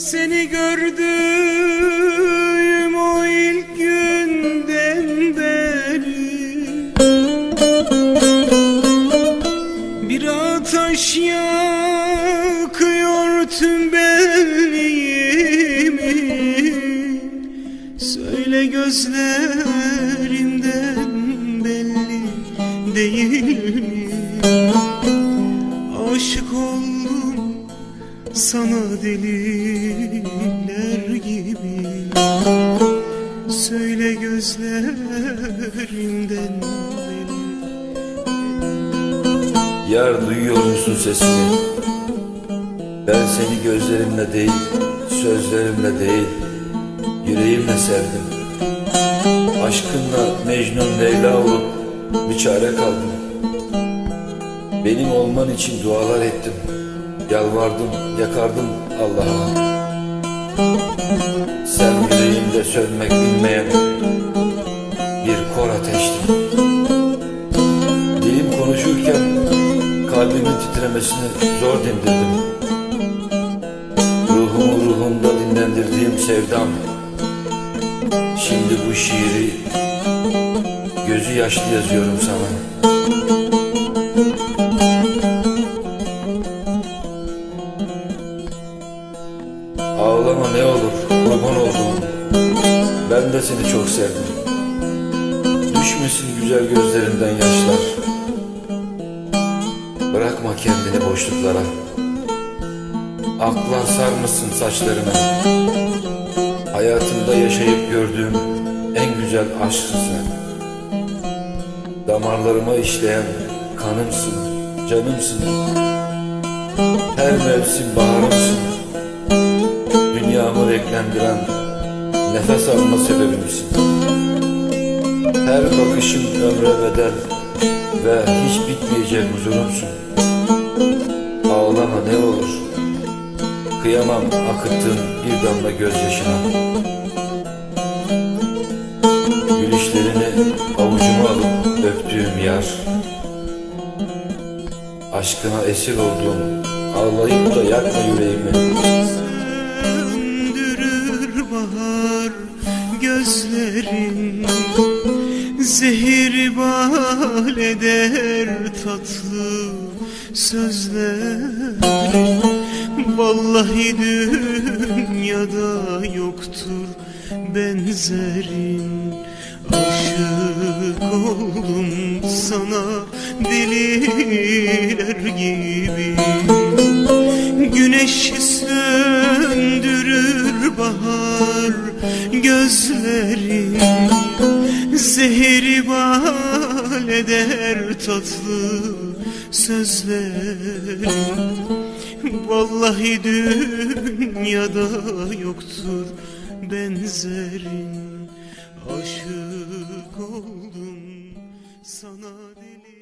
Seni gördüğüm o ilk günden beri Bir ateş yakıyor tüm benliğimi Söyle gözlerinden belli değil mi? Aşık oldum sana deliler gibi Söyle gözlerinden belli Yar duyuyor musun sesini? Ben seni gözlerimle değil, sözlerimle değil, yüreğimle sevdim. Aşkınla Mecnun Leyla olup bir çare kaldım. Benim olman için dualar ettim. Yalvardım, yakardım Allah'a. Sen yüreğimde sönmek bilmeyen bir kor ateştin. Dilim konuşurken kalbimin titremesini zor dindirdim. Ruhumu ruhumda dinlendirdiğim sevdam. Şimdi bu şiiri gözü yaşlı yazıyorum sana. Ne olur kurban oldum. Ben de seni çok sevdim. Düşmesin güzel gözlerinden yaşlar. Bırakma kendini boşluklara. Aklan sarmasın saçlarını. Hayatımda yaşayıp gördüğüm en güzel aşksın. Damarlarıma işleyen kanımsın, canımsın. Her mevsim baharımsın. Dünyamı renklendiren nefes alma sebebimsin. Her bakışın ömre bedel ve hiç bitmeyecek huzurumsun. Ağlama ne olur, kıyamam akıttığın bir damla gözyaşına. Gülüşlerini avucuma alıp öptüğüm yar, aşkına esir olduğum ağlayıp da yakma yüreğimi. Gözlerin Zehir bal eder tatlı sözlerin Vallahi dünyada yoktur benzerin Aşık oldum sana deliler gibi. Güneş söndürür bahar gözlerin Zehri bal eder tatlı sözlerin Vallahi dünyada yoktur benzerin Aşık oldum sana deli